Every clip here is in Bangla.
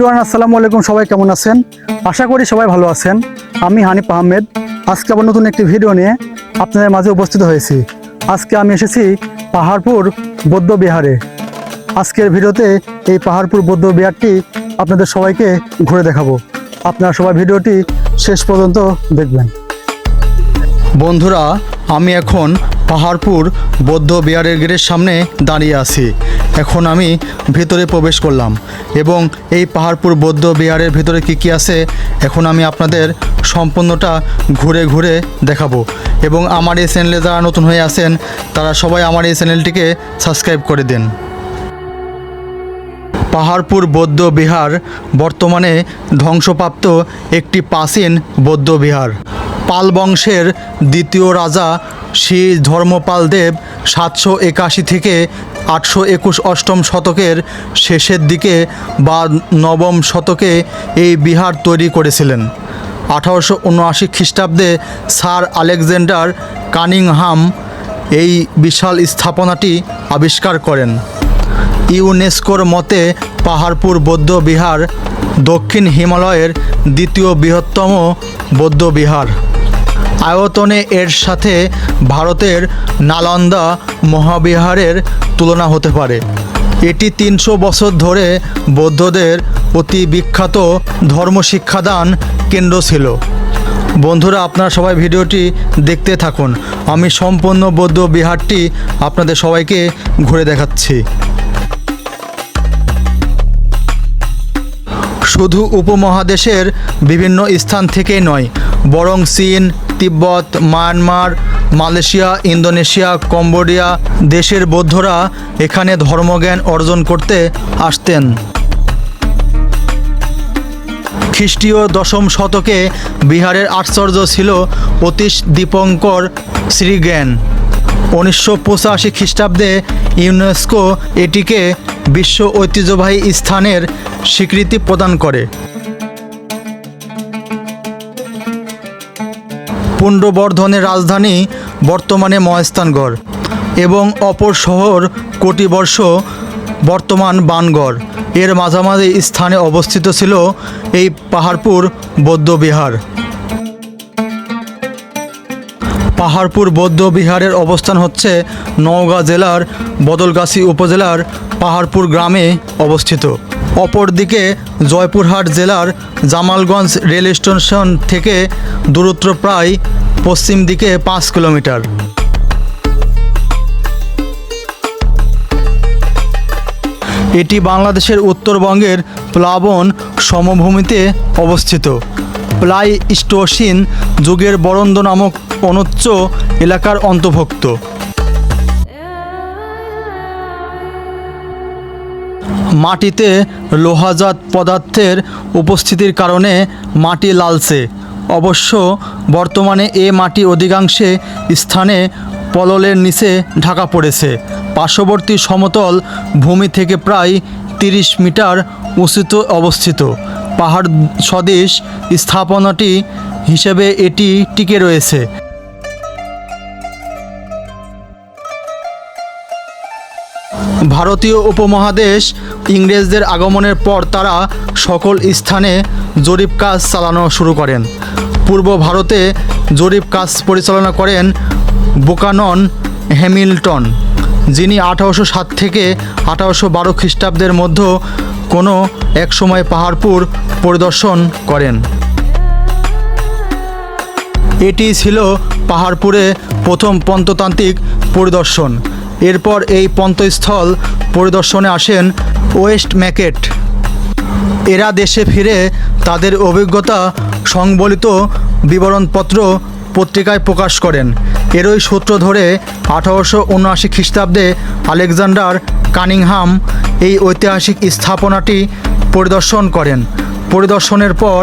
এভরিওয়ান, আসসালামু আলাইকুম। সবাই কেমন আছেন? আশা করি সবাই ভালো আছেন। আমি হানিফ আহমেদ। আজকে আবার নতুন একটি ভিডিও নিয়ে আপনাদের মাঝে উপস্থিত হয়েছি। আজকে আমি এসেছি পাহাড়পুর বৌদ্ধ বিহারে। আজকের ভিডিওতে এই পাহাড়পুর বৌদ্ধ বিহারটি আপনাদের সবাইকে ঘুরে দেখাবো। আপনারা সবাই ভিডিওটি শেষ পর্যন্ত দেখবেন। বন্ধুরা, আমি এখন পাহাড়পুর, বৌদ্ধ বিহারের গেটের সামনে দাঁড়িয়ে আছি। এখন আমি ভেতরে প্রবেশ করলাম এবং এই পাহাড়পুর, বৌদ্ধ বিহারের ভেতরে কি কি আছে, এখন আমি আপনাদের সম্পূর্ণটা ঘুরে ঘুরে দেখাবো। এবং আমার এই চ্যানেলে যারা নতুন হয়ে আছেন, তারা সবাই আমার এই চ্যানেলটিকে সাবস্ক্রাইব করে দিন। পাহাড়পুর, বৌদ্ধ বিহার বর্তমানে ধ্বংসপ্রাপ্ত একটি প্রাচীন বৌদ্ধ বিহার। পাল বংশের দ্বিতীয় রাজা শ্রী ধর্মপাল দেব সাতশো একাশি থেকে আটশো একুশ অষ্টম শতকের শেষের দিকে বা নবম শতকে এই বিহার তৈরি করেছিলেন। আঠারোশো উনআশি খ্রিস্টাব্দে স্যার আলেকজান্ডার কানিংহাম এই বিশাল স্থাপনাটি আবিষ্কার করেন। ইউনেস্কোর মতে পাহাড়পুর বৌদ্ধ বিহার দক্ষিণ হিমালয়ের দ্বিতীয় বৃহত্তম বৌদ্ধ বিহার। আয়তনে এর সাথে ভারতের নালন্দা মহাবিহারের তুলনা হতে পারে। এটি তিনশো বছর ধরে বৌদ্ধদের অতি বিখ্যাত ধর্ম শিক্ষাদান কেন্দ্র ছিল। বন্ধুরা, আপনারা সবাই ভিডিওটি দেখতে থাকুন। আমি সম্পূর্ণ বৌদ্ধ বিহারটি আপনাদের সবাইকে ঘুরে দেখাচ্ছি। শুধু উপমহাদেশের বিভিন্ন স্থান থেকেই নয়, বরং চীন Tibet, Myanmar, Malaysia, Indonesia, Cambodia দেশের বৌদ্ধরা এখানে ধর্মজ্ঞান অর্জন করতে আসতেন। খ্রিস্টীয় দশম শতকে বিহারের আশ্চর্য ছিল অতীশ দীপঙ্কর শ্রীজ্ঞান। উনিশশো পঁচাশি খ্রিস্টাব্দে ইউনেস্কো এটিকে বিশ্ব ঐতিহ্যবাহী স্থানের স্বীকৃতি প্রদান করে। পুণ্ডবর্ধনের রাজধানী বর্তমানে মহেস্থানগড় এবং অপর শহর কোটিবর্ষ বর্তমান বানগড়। এর মাঝামাঝি স্থানে অবস্থিত ছিল এই পাহাড়পুর বৌদ্ধবিহার। পাহাড়পুর বৌদ্ধ বিহারের অবস্থান হচ্ছে নওগাঁ জেলার বদলগাছি উপজেলার পাহাড়পুর গ্রামে অবস্থিত। অপরদিকে জয়পুরহাট জেলার জামালগঞ্জ রেল স্টেশন থেকে দূরত্ব প্রায় পশ্চিম দিকে পাঁচ কিলোমিটার। এটি বাংলাদেশের উত্তরবঙ্গের প্লাবন সমভূমিতে অবস্থিত। প্লাইস্টোসিন যুগের বরন্দ নামক অনুচ্চ এলাকার অন্তর্ভুক্ত। মাটিতে লোহাজাত পদার্থের উপস্থিতির কারণে মাটি লালচে। অবশ্য বর্তমানে এ মাটি অধিকাংশে স্থানে পললের নিচে ঢাকা পড়েছে। পার্শ্ববর্তী সমতল ভূমি থেকে প্রায় তিরিশ মিটার উঁচুতে অবস্থিত। পাহাড় স্বদেশ স্থাপনাটি হিসেবে এটি টিকে রয়েছে। ভারতীয় উপমহাদেশ ইংরেজদের আগমনের পর তারা সকল স্থানে জরিপ কাজ চালানো শুরু করেন। পূর্ব ভারতে জরিপ কাজ পরিচালনা করেন বুকানন হ্যামিল্টন, যিনি আঠারোশো সাত থেকে আঠারোশো বারো খ্রিস্টাব্দের মধ্যে কোনো এক সময় পাহাড়পুর পরিদর্শন করেন। এটি ছিল পাহাড়পুরে প্রথম পন্ততান্ত্রিক পরিদর্শন। এরপর এই পন্তস্থল পরিদর্শনে আসেন ওয়েস্ট ম্যাকেট। এরা দেশে ফিরে তাদের অভিজ্ঞতা সংবলিত বিবরণপত্র পত্রিকায় প্রকাশ করেন। এরই সূত্র ধরে আঠারোশো উনআশি খ্রিস্টাব্দে আলেকজান্ডার কানিংহাম এই ঐতিহাসিক স্থাপনাটি পরিদর্শন করেন। পরিদর্শনের পর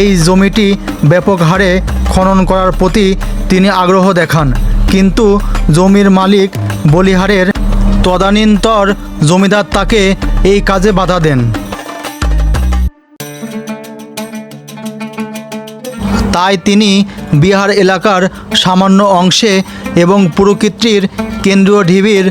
এই জমিটি ব্যাপক হারে খনন করার প্রতি তিনি আগ্রহ দেখান। কিন্তু জমির মালিক বলিহারের তদানীন্তর জমিদার তাকে এই কাজে বাধা দেন। তাই তিনি বিহার এলাকার সামান্য অংশে এবং পুরকৃতির কেন্দ্রীয় ঢিবির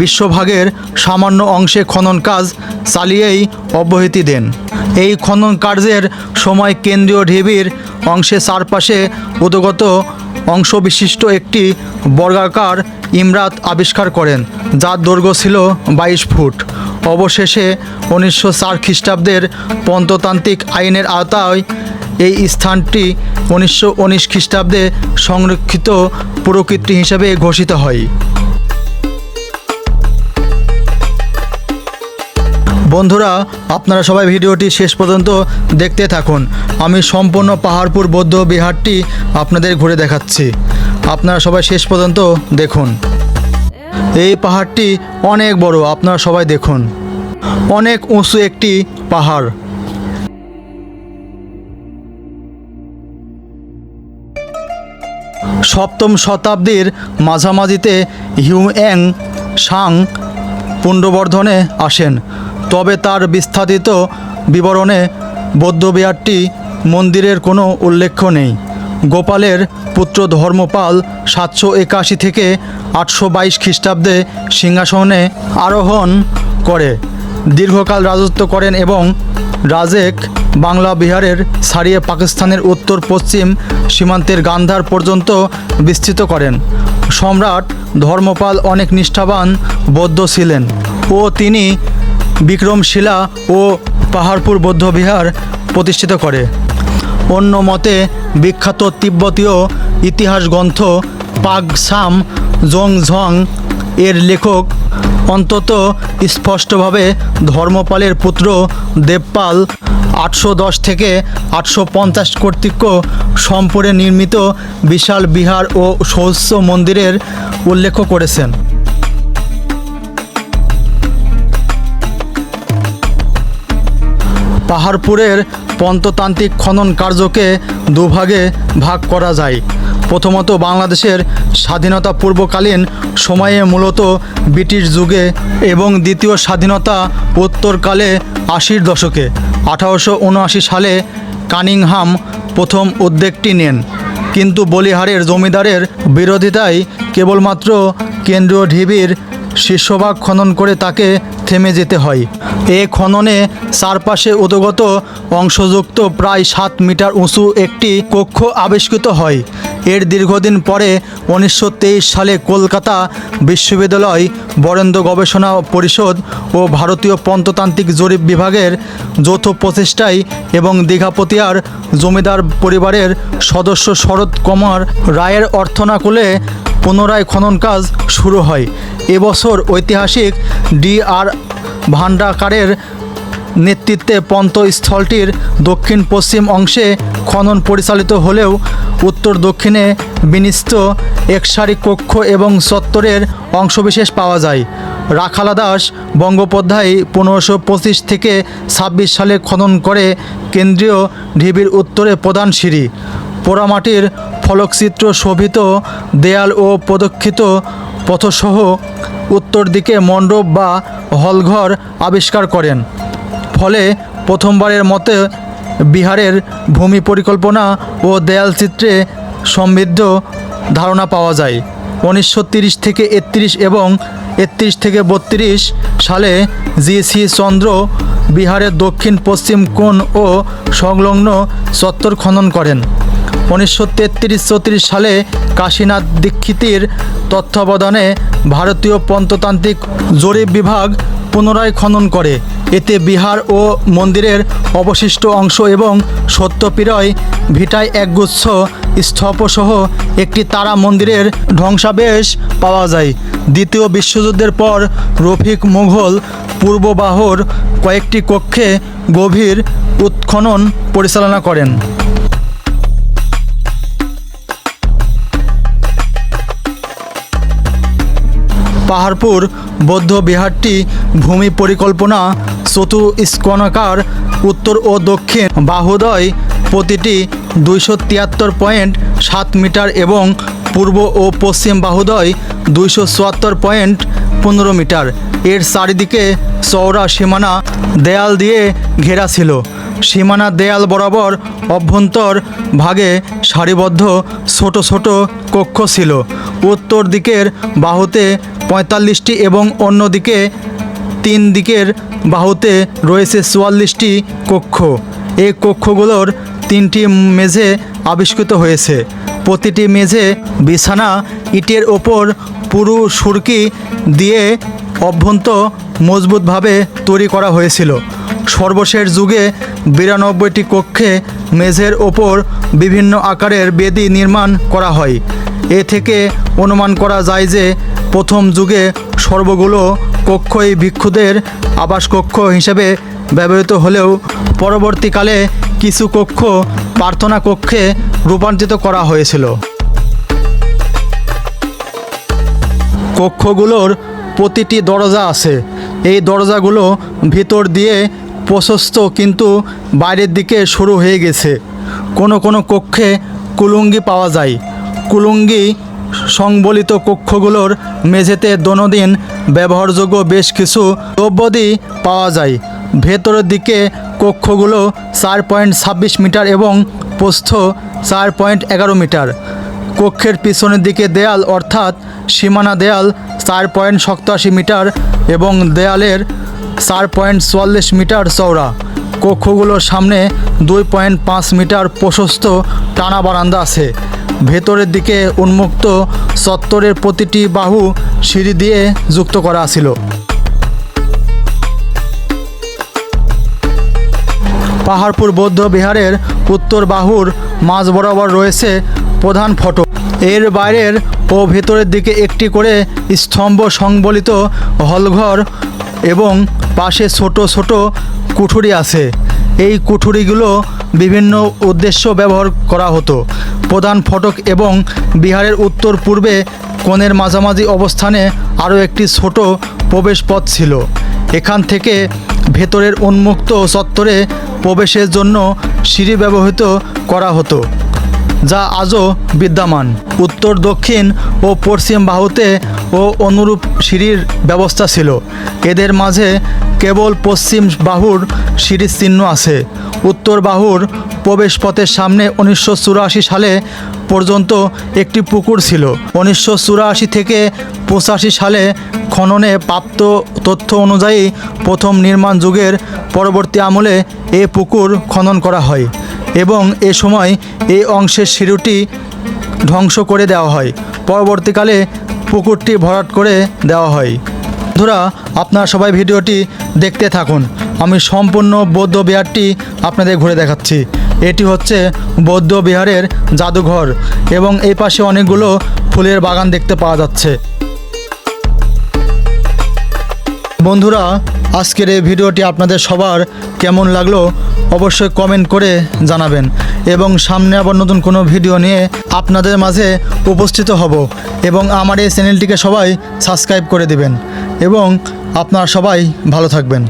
বিশ্বভাগের সামান্য অংশে খনন কাজ চালিয়েই অব্যাহতি দেন। এই খনন কার্যের সময় কেন্দ্রীয় ঢিবির অংশে চারপাশে উদগত অংশবিশিষ্ট একটি বর্গাকার ইমরাত আবিষ্কার করেন। যার দৈর্ঘ্য ছিল বাইশ ফুট। অবশেষে উনিশশো চার খ্রিস্টাব্দের পন্ততান্ত্রিক আইনের আওতায় এই স্থানটি উনিশশো উনিশ খ্রিস্টাব্দে সংরক্ষিত প্রকৃতি হিসেবে ঘোষিত হয়। বন্ধুরা, আপনারা সবাই ভিডিওটি শেষ পর্যন্ত দেখতে থাকুন। আমি সম্পূর্ণ পাহাড়পুর বৌদ্ধ বিহারটি আপনাদের ঘুরে দেখাচ্ছি। আপনারা সবাই শেষ পর্যন্ত দেখুন। এই পাহাড়টি অনেক বড়, আপনারা সবাই দেখুন। অনেক উঁচু একটি পাহাড়। সপ্তম শতাব্দীর মাঝামাঝিতে হিউঅ্যাং সাং পুণ্ডবর্ধনে আসেন। তবে তার বিস্তারিত বিবরণে বৌদ্ধবিহারটি মন্দিরের কোনো উল্লেখ নেই। গোপালের পুত্র ধর্মপাল সাতশো একাশি থেকে আটশো বাইশ খ্রিস্টাব্দে সিংহাসনে আরোহণ করে। দীর্ঘকাল রাজত্ব করেন এবং রাজেক বাংলা বিহারের ছাড়িয়ে পাকিস্তানের উত্তর পশ্চিম সীমান্তের গান্ধার পর্যন্ত বিস্তৃত করেন। সম্রাট ধর্মপাল অনেক নিষ্ঠাবান বৌদ্ধ ছিলেন ও তিনি বিক্রমশিলা ও পাহাড়পুর বৌদ্ধবিহার প্রতিষ্ঠিত করে। অন্য মতে, বিখ্যাত তিব্বতীয় ইতিহাস গ্রন্থ পাগসাম জংঝং এর লেখক অন্তত স্পষ্টভাবে ধর্মপালের পুত্র দেবপাল আটশো দশ থেকে আটশো পঞ্চাশ কর্তৃক সম্পরে নির্মিত বিশাল বিহার ও সহস্য মন্দিরের উল্লেখ করেছেন। পাহাড়পুরের পন্ততান্ত্রিক খনন কার্যকে দুভাগে ভাগ করা যায়। প্রথমত বাংলাদেশের স্বাধীনতা পূর্বকালীন সময়ে মূলত ব্রিটিশ যুগে এবং দ্বিতীয় স্বাধীনতা উত্তরকালে আশির দশকে, আঠারোশো উনআশি সালে কানিংহাম প্রথম উদ্যোগটি নেন। কিন্তু বলিহারের জমিদারের বিরোধিতায় কেবলমাত্র কেন্দ্রীয় ঢিবির শীর্ষভাগ খনন করে তাকে থেমে যেতে হয়। এ খননে চারপাশে উদগত অংশযুক্ত প্রায় সাত মিটার উঁচু একটি কক্ষ আবিষ্কৃত হয়। এর দীর্ঘদিন পরে উনিশশো তেইশ সালে কলকাতা বিশ্ববিদ্যালয়, বরেন্দ্র গবেষণা পরিষদ ও ভারতীয় পন্ততান্ত্রিক জরিপ বিভাগের যৌথ প্রচেষ্টায় এবং দীঘাপতিয়ার জমিদার পরিবারের সদস্য শরৎ কুমার রায়ের অর্থনাকুলে পুনরায় খনন কাজ শুরু হয়। এবছর ঐতিহাসিক ডি আর ভান্ডাকারের নেতৃত্বে পন্তস্থলটির দক্ষিণ পশ্চিম অংশে খনন পরিচালিত হলেও উত্তর দক্ষিণে বিনিস্ত একসারি কক্ষ এবং চত্বরের অংশবিশেষ পাওয়া যায়। রাখালা দাস বঙ্গোপাধ্যায় পনেরোশো পঁচিশ থেকে ছাব্বিশ সালে খনন করে কেন্দ্রীয় ঢিবির উত্তরে প্রধান সিঁড়ি। পোড়ামাটির ফলকচিত্র শোভিত, দেয়াল ও প্রদক্ষিত পথসহ উত্তর দিকে মণ্ডপ বা হলঘর আবিষ্কার করেন। ফলে প্রথমবারের মতে বিহারের ভূমি পরিকল্পনা ও দেয়ালচিত্রে সমৃদ্ধ ধারণা পাওয়া যায়। উনিশশো থেকে একত্রিশ এবং একত্রিশ থেকে বত্রিশ সালে জি সি চন্দ্র বিহারের দক্ষিণ পশ্চিম কোণ ও সংলগ্ন চত্বর খনন করেন। উনিশশো তেত্রিশ চৌত্রিশ সালে কাশীনাথ দীক্ষিতের তত্ত্বাবধানে ভারতীয় পন্ততান্ত্রিক জরিপ বিভাগ পুনরায় খনন করে। এতে বিহার ও মন্দিরের অবশিষ্ট অংশ এবং সত্যপীরয় ভিটায় একগুচ্ছ স্তূপসহ একটি তারা মন্দিরের ধ্বংসাবেশ পাওয়া যায়। দ্বিতীয় বিশ্বযুদ্ধের পর রফিক মুঘল পূর্ববাহর কয়েকটি কক্ষে গভীর উৎখনন পরিচালনা করেন। পাহাড়পুর, বৌদ্ধ বিহারটি ভূমি পরিকল্পনা চতুষ্কোণাকার উত্তর ও দক্ষিণ বাহুদয়, প্রতিটি দুইশো তিয়াত্তর পয়েন্ট সাত মিটার এবং পূর্ব ও পশ্চিম বাহুদয় দুইশো চুয়াত্তর পয়েন্ট পনেরো মিটার। এর চারিদিকে চওড়া সীমানা দেয়াল দিয়ে ঘেরা ছিল। সীমানা দেয়াল বরাবর অভ্যন্তর ভাগে সারিবদ্ধ ছোট ছোট কক্ষ ছিল। উত্তর দিকের বাহুতে পঁয়তাল্লিশটি এবং অন্যদিকে তিন দিকের বাহুতে রয়েছে চুয়াল্লিশটি কক্ষ। এই কক্ষগুলোর তিনটি মেঝে আবিষ্কৃত হয়েছে। প্রতিটি মেঝে বিছানা, ইটের ওপর পুরু সুরকি দিয়ে অভ্যন্ত মজবুতভাবে তৈরি করা হয়েছিল। সর্বশেষ যুগে বিরানব্বইটি কক্ষে মেঝের ওপর বিভিন্ন আকারের বেদি নির্মাণ করা হয়। এ থেকে অনুমান করা যায় যে প্রথম যুগে সর্বগুলো কক্ষই ভিক্ষুদের আবাসকক্ষ হিসেবে ব্যবহৃত হলেও পরবর্তীকালে কিছু কক্ষ প্রার্থনা কক্ষে রূপান্তরিত করা হয়েছিল। কক্ষগুলোর প্রতিটি দরজা আছে। এই দরজাগুলো ভিতর দিয়ে প্রশস্ত কিন্তু বাইরের দিকে শুরু হয়ে গেছে। কোনো কোনো কক্ষে কুলুঙ্গি পাওয়া যায়। কুলুঙ্গি সংবলিত কক্ষগুলোর মেঝেতে দৈনন্দিন ব্যবহারযোগ্য বেশ কিছু দ্রব্যদি পাওয়া যায়। ভেতরের দিকে কক্ষগুলো চার পয়েন্ট ছাব্বিশ মিটার এবং প্রস্থ চার পয়েন্ট এগারো মিটার। কক্ষের পিছনের দিকে দেয়াল অর্থাৎ সীমানা দেয়াল চার পয়েন্ট সপ্তাশি মিটার এবং দেয়ালের চার পয়েন্ট চুয়াল্লিশ মিটার চওড়া। কক্ষগুলোর সামনে দুই পয়েন্ট পাঁচ মিটার প্রশস্ত টানা বারান্দা আছে। ভেতরের দিকে উন্মুক্ত চত্বরের প্রতিটি বাহু সিঁড়ি দিয়ে যুক্ত করা ছিল। পাহাড়পুর বৌদ্ধ বিহারের উত্তর বাহুর মাঝ বরাবর রয়েছে প্রধান ফটক। এর বাইরের ও ভেতরের দিকে একটি করে স্তম্ভ সংবলিত হলঘর এবং পাশে ছোট ছোট কুঠুরি আছে। এই কুঠুরিগুলো বিভিন্ন উদ্দেশ্য ব্যবহার করা হতো। প্রধান ফটক এবং বিহারের উত্তর পূর্বে কোণের মাঝামাঝি অবস্থানে আরও একটি ছোট প্রবেশপথ ছিল। এখান থেকে ভেতরের উন্মুক্ত চত্বরে প্রবেশের জন্য সিঁড়ি ব্যবহৃত করা হতো। যা আজও বিদ্যমান। উত্তর, দক্ষিণ ও পশ্চিম বাহুতে ও অনুরূপ সিঁড়ির ব্যবস্থা ছিল। এদের মাঝে কেবল পশ্চিম বাহুর সিঁড়ির চিহ্ন আছে। উত্তর বাহুর প্রবেশপথের সামনে উনিশশো চুরাশি সালে পর্যন্ত একটি পুকুর ছিল। উনিশশো চুরাশি থেকে পঁচাশি সালে খননে প্রাপ্ত তথ্য অনুযায়ী প্রথম নির্মাণ যুগের পরবর্তী আমলে এ পুকুর খনন করা হয়। এবং এ সময় এই অংশের শিরুটি ধ্বংস করে দেওয়া হয়। পরবর্তীকালে পুকুরটি ভরাট করে দেওয়া হয়। বন্ধুরা, আপনারা সবাই ভিডিওটি দেখতে থাকুন। আমি সম্পূর্ণ বৌদ্ধ বিহারটি আপনাদের ঘুরে দেখাচ্ছি। এটি হচ্ছে বৌদ্ধ বিহারের জাদুঘর এবং এই পাশে অনেকগুলো ফুলের বাগান দেখতে পাওয়া যাচ্ছে। বন্ধুরা, আজকের এই ভিডিওটি আপনাদের সবার কেমন লাগল অবশ্যই কমেন্ট করে জানাবেন। এবং সামনে আবার নতুন কোনো ভিডিও নিয়ে আপনাদের মাঝে উপস্থিত হব এবং আমার এই চ্যানেলটিকে সবাই সাবস্ক্রাইব করে দিবেন। এবং আপনারা সবাই ভালো থাকবেন।